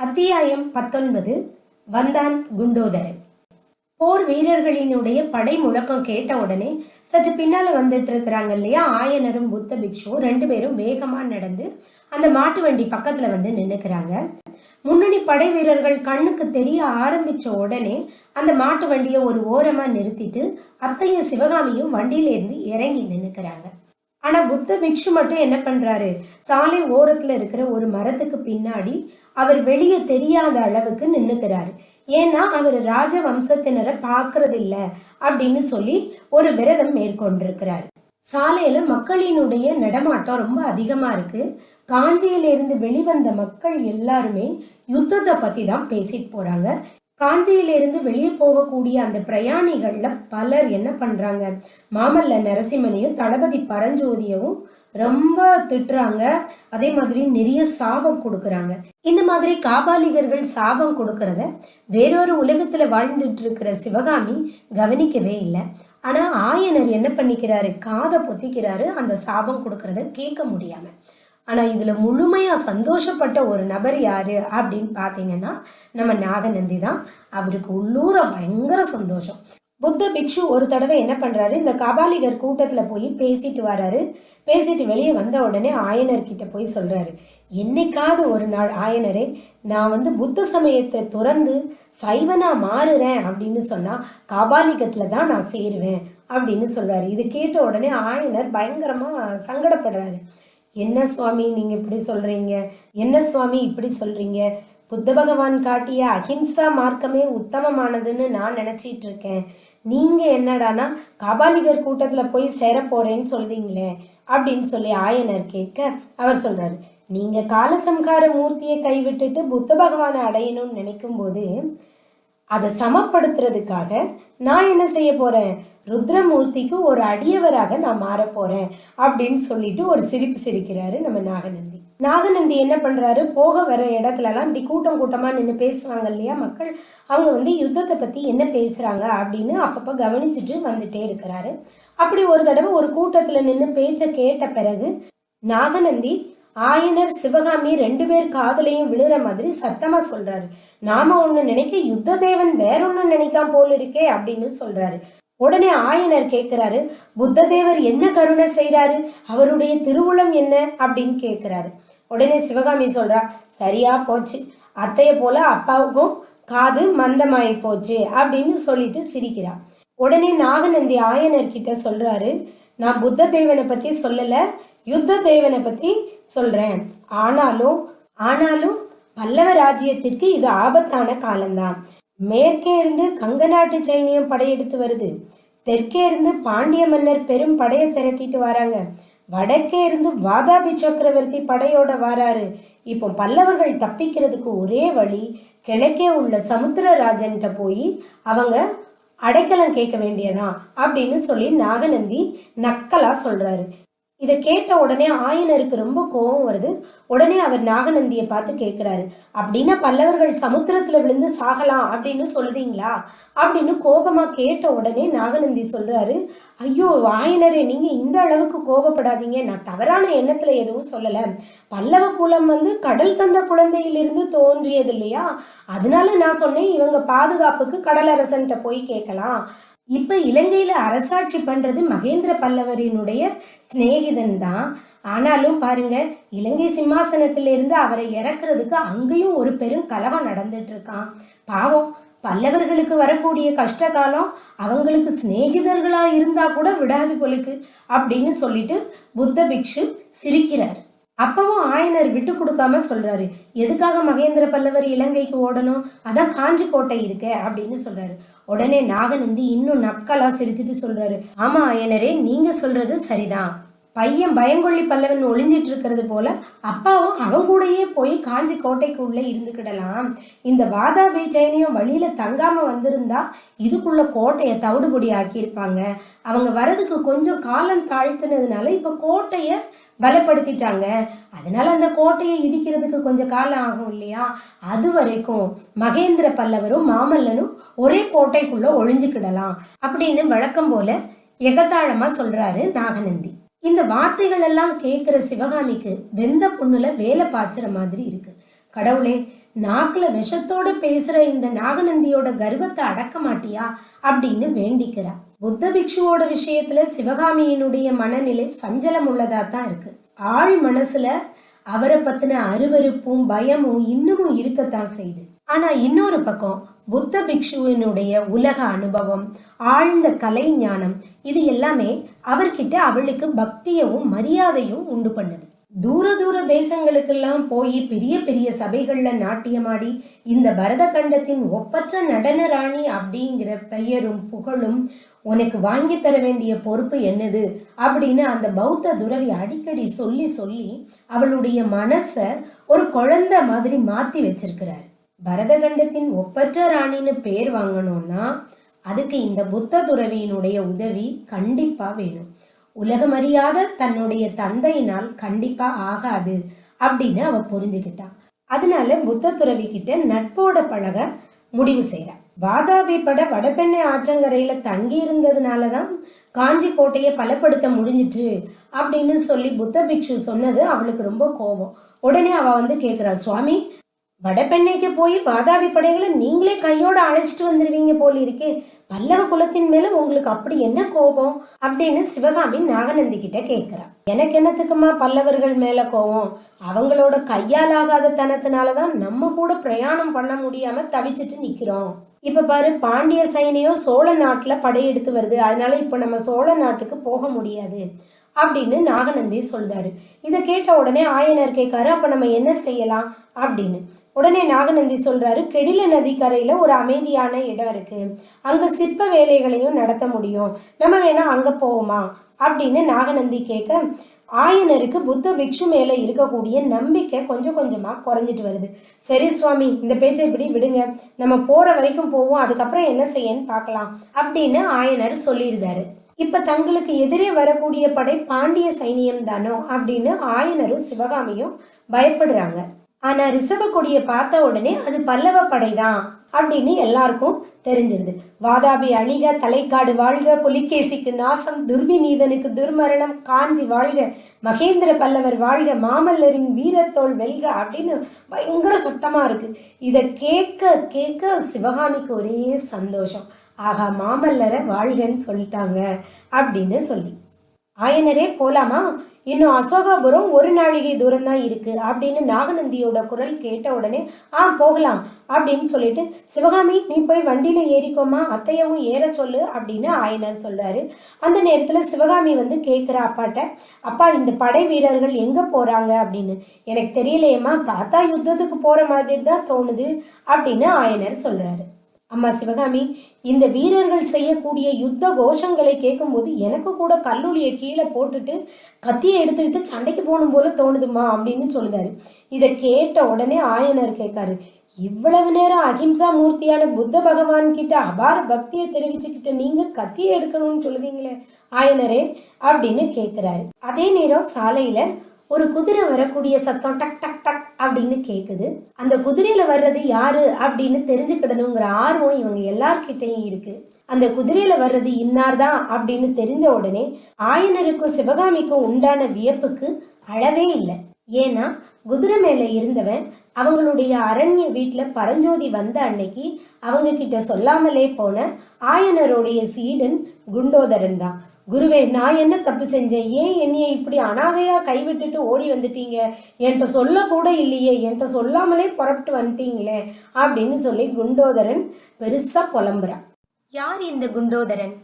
அத்தியாயம் பத்தொன்பது வந்தான் குண்டோதரன். போர் வீரர்களினுடைய படை முழக்கம் கேட்ட உடனே சற்று பின்னால வந்துட்டு இருக்கிறாங்க இல்லையா? ஆயனரும் புத்த பிக்ஷுவும் ரெண்டு பேரும் வேகமா நடந்து அந்த மாட்டு வண்டி பக்கத்துல வந்து நின்னுக்கிறாங்க. முன்னணி படை வீரர்கள் கண்ணுக்கு தெரிய ஆரம்பிச்ச உடனே அந்த மாட்டு வண்டியை ஒரு ஓரமா நிறுத்திட்டு அத்தையும் சிவகாமியும் வண்டியிலேருந்து இறங்கி நின்னுக்கிறாங்க. ஆனா புத்த பிக்ஷு மட்டும் என்ன பண்றாரு? சாலை ஓரத்துல இருக்கிற ஒரு மரத்துக்கு பின்னாடி அவர் வெளியே தெரியாத அளவுக்கு நின்னுக்கிறாரு. ஏன்னா அவர் ராஜ வம்சத்தினரை பார்க்கறதில்ல அப்படின்னு சொல்லி ஒரு விரதம் மேற்கொண்டிருக்கிறார். சாலையில மக்களினுடைய நடமாட்டம் ரொம்ப அதிகமா இருக்கு. காஞ்சியிலிருந்து வெளிவந்த மக்கள் எல்லாருமே யுத்தத்தை பத்தி தான் பேசிட்டு போறாங்க. காஞ்சியிலிருந்து வெளியே போகக்கூடிய அந்த பிரயாணிகள்ல பலர் என்ன பண்றாங்க? மாமல்ல நரசிம்மனையும் தளபதி பரஞ்சோதியவும் ரொம்ப திட்டுறாங்க. அதே மாதிரி நிறைய சாபம் கொடுக்குறாங்க. இந்த மாதிரி காபாலிகர்கள் சாபம் கொடுக்கறத வேறொரு உலகத்துல வாழ்ந்துட்டு இருக்கிற சிவகாமி கவனிக்கவே இல்லை. ஆனா ஆயனர் என்ன பண்ணிக்கிறாரு? காதை பொத்திக்கிறாரு. அந்த சாபம் கொடுக்கறத கேட்க முடியாம. ஆனா இதுல முழுமையா சந்தோஷப்பட்ட ஒரு நபர் யாரு அப்படின்னு பாத்தீங்கன்னா நம்ம நாகநந்தி தான் அவருக்கு உள்ளூர பயங்கர சந்தோஷம். புத்த பிக்ஷு ஒரு தடவை என்ன பண்றாரு? இந்த கபாலிகர் கூட்டத்துல போய் பேசிட்டு வராரு. பேசிட்டு வெளியே வந்த உடனே ஆயனர்கிட்ட போய் சொல்றாரு என்னைக்காவது ஒரு நாள் ஆயனரே நான் வந்து புத்த சமயத்தை துறந்து சைவனா மாறுறேன் அப்படின்னு சொன்னா கபாலிகத்தில் தான் நான் சேருவேன் அப்படின்னு சொல்றாரு. இது கேட்ட உடனே ஆயனர் பயங்கரமா சங்கடப்படுறாரு. என்ன சுவாமி நீங்க இப்படி சொல்றீங்க? என்ன சுவாமி இப்படி சொல்றீங்க? புத்த பகவான் காட்டிய அஹிம்சா மார்க்கமே உத்தமமானதுன்னு நான் நினைச்சிட்டு இருக்கேன். நீங்க என்னடானா கபாலிகர் கூட்டத்துல போய் சேர போறேன்னு சொல்றீங்களே அப்படின்னு சொல்லி ஆயனர் கேட்க அவர் சொல்றாரு நீங்க காலசம்கார மூர்த்தியை கைவிட்டுட்டு புத்த பகவானை அடையணும்னு நினைக்கும்போது அதை சமப்படுத்துறதுக்காக நான் என்ன செய்ய போறேன்? ருத்ரமூர்த்திக்கு ஒரு அடியவராக நான் மாற அப்படின்னு சொல்லிட்டு ஒரு சிரிப்பு சிரிக்கிறாரு நம்ம நாகநந்தி. நாகநந்தி என்ன பண்ணுறாரு போக வர இடத்துலலாம் இப்படி கூட்டம் கூட்டமாக நின்று பேசுவாங்க இல்லையா மக்கள்? அவங்க வந்து யுத்தத்தை பற்றி என்ன பேசுகிறாங்க அப்படின்னு அப்பப்போ கவனிச்சுட்டு வந்துட்டே இருக்கிறாரு. அப்படி ஒரு தடவை ஒரு கூட்டத்தில் நின்று பேச்ச கேட்ட பிறகு நாகநந்தி ஆயனர் சிவகாமி ரெண்டு பேர் காதலையும் விழுற மாதிரி சத்தமா சொல்றாரு. நாம ஒண்ணு நினைக்க யுத்த தேவன் வேற ஒண்ணு நினைக்காம போல இருக்கே அப்படின்னு சொல்றாரு. உடனே ஆயனர் கேட்கிறாரு புத்த தேவர் என்ன கருணை செய்கிறாரு அவருடைய திருவுளம் என்ன? அப்படின்னு கேட்கிறாரு உடனே சிவகாமி சொல்றா சரியா போச்சு. அத்தைய போல அப்பாவுக்கும் காது மந்தமாயி போச்சு அப்படின்னு சொல்லிட்டு சிரிக்கிறா. உடனே நாகநந்தி ஆயனர் கிட்ட சொல்றாரு நான் புத்த தேவனை பத்தி சொல்லல யுத்த தேவனை பத்தி சொல்றேன். ஆனாலும் ஆனாலும் பல்லவ ராஜ்யத்திற்கு இது ஆபத்தான காலம்தான். மேற்கே இருந்து கங்க நாட்டு சைனியம் படையெடுத்து வருது. தெற்கே இருந்து பாண்டிய மன்னர் பெரும் படையை திரட்டிட்டு வராங்க. வடக்கே இருந்து வாதாபி சக்கரவர்த்தி படையோட வராரு. இப்போ பல்லவர்கள் தப்பிக்கிறதுக்கு ஒரே வழி கிழக்கே உள்ள சமுத்திரராஜன்கிட்ட போய் அவங்க அடைக்கலம் கேட்க வேண்டியதான் அப்படின்னு சொல்லி நாகநந்தி நக்கலா சொல்றாரு. இதை கேட்ட உடனே ஆயனருக்கு ரொம்ப கோபம் வருது. உடனே அவர் நாகநந்தியை பார்த்து கேட்குறாரு அப்படின்னா பல்லவர்கள் சமுத்திரத்தில் விழுந்து சாகலாம் அப்படின்னு சொல்றீங்களா? அப்படின்னு கோபமாக கேட்ட உடனே நாகநந்தி சொல்றாரு ஐயோ ஆயனரே நீங்கள் இந்த அளவுக்கு கோபப்படாதீங்க. நான் தவறான எண்ணத்தில் எதுவும் சொல்லலை. பல்லவ குலம் வந்து கடல் தந்த குழந்தையிலிருந்து தோன்றியது இல்லையா அதனால நான் சொன்னேன் இவங்க பாதுகாப்புக்கு கடலரசன்கிட்ட போய் கேட்கலாம். இப்போ இலங்கையில் அரசாட்சி பண்ணுறது மகேந்திர பல்லவரினுடைய சிநேகிதன் தான். ஆனாலும் பாருங்க இலங்கை சிம்மாசனத்திலிருந்து அவரை இறக்குறதுக்கு அங்கேயும் ஒரு பெரும் கலகம் நடந்துட்டு இருக்கான். பாவம் பல்லவர்களுக்கு வரக்கூடிய கஷ்ட காலம் அவங்களுக்கு சிநேகிதர்களாக இருந்தால் கூட விடாது போலுக்கு அப்படின்னு சொல்லிட்டு புத்த பிக்ஷு சிரிக்கிறார். அப்பவும் ஆயனர் விட்டு கொடுக்காம சொல்றாரு. எதுக்காக மகேந்திர பல்லவர் இலங்கைக்கு ஓடணும்? அதான் காஞ்சி கோட்டை இருக்கே அப்படின்னு சொல்றாரு. உடனே நாகநந்தி இன்னும் நக்கலா சிரிச்சிட்டு சொல்றாரு. ஆமா ஆயனரே நீங்க சொல்றது சரிதான். பையன் பயங்கொள்ளி பல்லவன் ஒளிஞ்சிட்டு இருக்கிறது போல அப்பாவும் அவன் கூடயே போய் காஞ்சி கோட்டைக்குள்ளே இருந்துக்கிடலாம். இந்த வாதாபி சைனியம் வழியில் தங்காமல் வந்திருந்தா இதுக்குள்ள கோட்டையை தவிடுபொடி ஆக்கியிருப்பாங்க. அவங்க வரதுக்கு கொஞ்சம் காலம் தாழ்த்தினதுனால இப்போ கோட்டையை பலப்படுத்திட்டாங்க. அதனால அந்த கோட்டையை இடிக்கிறதுக்கு கொஞ்சம் காலம் ஆகும் இல்லையா? அது வரைக்கும் மகேந்திர பல்லவரும் மாமல்லனும் ஒரே கோட்டைக்குள்ள ஒளிஞ்சுக்கிடலாம் அப்படின்னு வழக்கம் போல எகத்தாழமாக சொல்றாரு நாகநந்தி. இந்த வார்த்தைகள் எல்லாம் கேட்கிற சிவகாமிக்கு வெந்த புண்ணுல வேலை பாய்ச்சுற மாதிரி இருக்கு. கடவுளே நாக்குல விஷத்தோட பேசுற இந்த நாகநந்தியோட கர்வத்தை அடக்க மாட்டியா அப்படின்னு வேண்டிக்கிறா. புத்த பிக்ஷுவோட விஷயத்துல சிவகாமியினுடைய மனநிலை சஞ்சலம் உள்ளதா தான் இருக்கு. ஆள் மனசுல அவரை பத்தின அருவருப்பும் பயமும் இன்னமும் இருக்கத்தான் செய்யுது ஆனா இன்னொரு பக்கம் புத்த பிக்ஷுவினுடைய உலக அனுபவம் ஆழ்ந்த கலை ஞானம் இது எல்லாமே அவர்கிட்ட அவளுக்கு பக்தியவும் மரியாதையும் உண்டு பண்ணுது. தூர தூர தேசங்களுக்கெல்லாம் போய் பெரிய பெரிய சபைகள்ல நாட்டியமாடி இந்த பரத கண்டத்தின் ஒப்பற்ற நடன ராணி அப்படிங்கிற பெயரும் புகழும் உனக்கு வாங்கி தர வேண்டிய பொறுப்பு என்னது? அப்படின்னு அந்த பௌத்த துறவி அடிக்கடி சொல்லி சொல்லி அவளுடைய மனசை ஒரு குழந்தை மாதிரி மாத்தி வச்சிருக்கிறார். பரதகண்டத்தின் ஒப்பற்ற ராணின்னு பேர் வாங்கணும்னா அதுக்கு இந்த புத்த துறவியினுடைய உதவி கண்டிப்பா வேணும். உலகமறியாத தன்னுடைய தந்தையினால் கண்டிப்பா ஆகாது அப்படின்னு அவ புரிஞ்சுக்கிட்டான் அதனால புத்த துறவி கிட்ட நட்போட பழக முடிவு செய்யறா வாதாபி பட வடபெண்ணை ஆற்றங்கரையில தங்கி இருந்ததுனாலதான் காஞ்சி கோட்டையை பலப்படுத்த முடிஞ்சிட்டு அப்படின்னு சொல்லி புத்த பிக்ஷு சொன்னது அவளுக்கு ரொம்ப கோபம். உடனே அவ வந்து கேக்குறா சுவாமி வடபெண்ணைக்கு போய் வாதாபி படைகளை நீங்களே கையோட அழைச்சிட்டு வந்துருவீங்க போல இருக்கே. பல்லவ குலத்தின் மேல உங்களுக்கு அப்படி என்ன கோபம்? அப்படின்னு சிவகாமி நாகநந்தி கிட்ட கேக்குறா எனக்கு என்னத்துக்குமா பல்லவர்கள் மேல கோபம்? அவங்களோட கையால் ஆகாத தனத்தினாலதான் நம்ம கூட பிரயாணம் பண்ண முடியாம தவிச்சிட்டு நிக்கிறோம். இப்ப பாரு பாண்டிய சைனியம் சோழ நாட்டுல படையெடுத்து வருது. அதனால இப்ப நம்ம சோழ நாட்டுக்கு போக முடியாது. அப்படின்னு நாகநந்தி சொல்றாரு. இதை கேட்ட உடனே ஆயனர் கேட்காரு அப்ப நம்ம என்ன செய்யலாம்? அப்படின்னு. உடனே நாகநந்தி சொல்றாரு கெடில நதிக்கரையில ஒரு அமைதியான இடம் இருக்கு. அங்க சிற்ப வேலைகளையும் நடத்த முடியும். நம்ம வேணா அங்க போவோமா? அப்படின்னு நாகநந்தி கேட்க ஆயனருக்கு புத்த பிக்ஷு மேல இருக்கக்கூடிய நம்பிக்கை கொஞ்சம் கொஞ்சமா குறைஞ்சிட்டு வருது. சரி சுவாமி இந்த பேச்சை இப்படி விடுங்க. நம்ம போற வரைக்கும் போவோம். அதுக்கப்புறம் என்ன செய்யன்னு பார்க்கலாம். அப்படின்னு ஆயனர் சொல்லியிருந்தாரு. இப்ப தங்களுக்கு எதிரே வரக்கூடிய படை பாண்டிய சைனியம் தானோ அப்படின்னு ஆயனரும் சிவகாமியும் பயப்படுறாங்க. ஆனால் ரிஷப கொடியை பார்த்த உடனே அது பல்லவ படை தான் அப்படின்னு எல்லாருக்கும் தெரிஞ்சிருது. வாதாபி அழிக தலைக்காடு வாழ்க புலிகேசிக்கு நாசம் துர்விநீதனுக்கு துர்மரணம் காஞ்சி வாழ்க மகேந்திர பல்லவர் வாழ்க மாமல்லரின் வீரத்தோல் வெல்க அப்படின்னு பயங்கர சத்தமாக இருக்கு. இதை கேட்க கேட்க சிவகாமிக்கு ஒரே சந்தோஷம். ஆகா மாமல்லரை வாழ்கன்னு சொல்லிட்டாங்க அப்படின்னு சொல்லி. ஆயனரே போலாமா? இன்னும் அசோகாபுரம் ஒரு நாழிகை தூரம் தான் இருக்கு அப்படின்னு நாகநந்தியோட குரல் கேட்ட உடனே ஆ போகலாம் அப்படின்னு சொல்லிட்டு சிவகாமி நீ போய் வண்டியில ஏறிக்கோமா அத்தையவும் ஏற சொல்லு அப்படின்னு ஆயனர் சொல்றாரு. அந்த நேரத்துல சிவகாமி வந்து கேட்குற அப்பாட்ட அப்பா இந்த படை வீரர்கள் எங்க போறாங்க? அப்படின்னு. எனக்கு தெரியலையேம்மா பார்த்தா யுத்தத்துக்கு போற மாதிரி தான் தோணுது அப்படின்னு ஆயனர் சொல்றாரு. அம்மா சிவகாமி இந்த வீரர்கள் செய்யக்கூடிய யுத்த கோஷங்களை கேட்கும்போது எனக்கு கூட கல்லூலியை கீழே போட்டுட்டு கத்தியை எடுத்துக்கிட்டு சண்டைக்கு போகணும் போல தோணுதுமா அப்படின்னு சொல்லுதாரு. இதை கேட்ட உடனே ஆயனர் கேட்காரு இவ்வளவு நேரம் அகிம்சா மூர்த்தியான புத்த பகவான் கிட்ட அபார பக்தியை தெரிவிச்சுக்கிட்ட நீங்க கத்தியை எடுக்கணும்னு சொல்லுதீங்களே ஆயனரே அப்படின்னு கேட்கிறாரு அதே நேரம் சாலையில ஒரு குதிரை வரக்கூடிய சத்தம் டக் டக் டக் அப்படின்னு கேட்குது அந்த குதிரையில வர்றது யாரு அப்படின்னு தெரிஞ்சுக்கிடணுங்கிற ஆர்வம் இவங்க எல்லார்கிட்டையும் இருக்கு. அந்த குதிரையில வர்றது இன்னார் தான் அப்படின்னு தெரிஞ்ச உடனே ஆயனருக்கும் சிவகாமிக்கும் உண்டான வியப்புக்கு அளவே இல்லை. ஏன்னா குதிரை மேல இருந்தவன் அவங்களுடைய அரண்ய வீட்டில் பரஞ்சோதி வந்த அன்னைக்கு அவங்க கிட்ட சொல்லாமலே போன ஆயனருடைய சீடன் குண்டோதரன் தான். குருவே நான் என்ன தப்பு செஞ்சேன்? ஏன் என்னையை இப்படி அனாதையாக கைவிட்டுட்டு ஓடி வந்துட்டீங்க? என்கிட்ட சொல்லக்கூட இல்லையே என்கிட்ட சொல்லாமலே புறப்பட்டு வந்துட்டீங்களே அப்படின்னு சொல்லி குண்டோதரன் பெருசாக புலம்புறான். யார் இந்த குண்டோதரன்?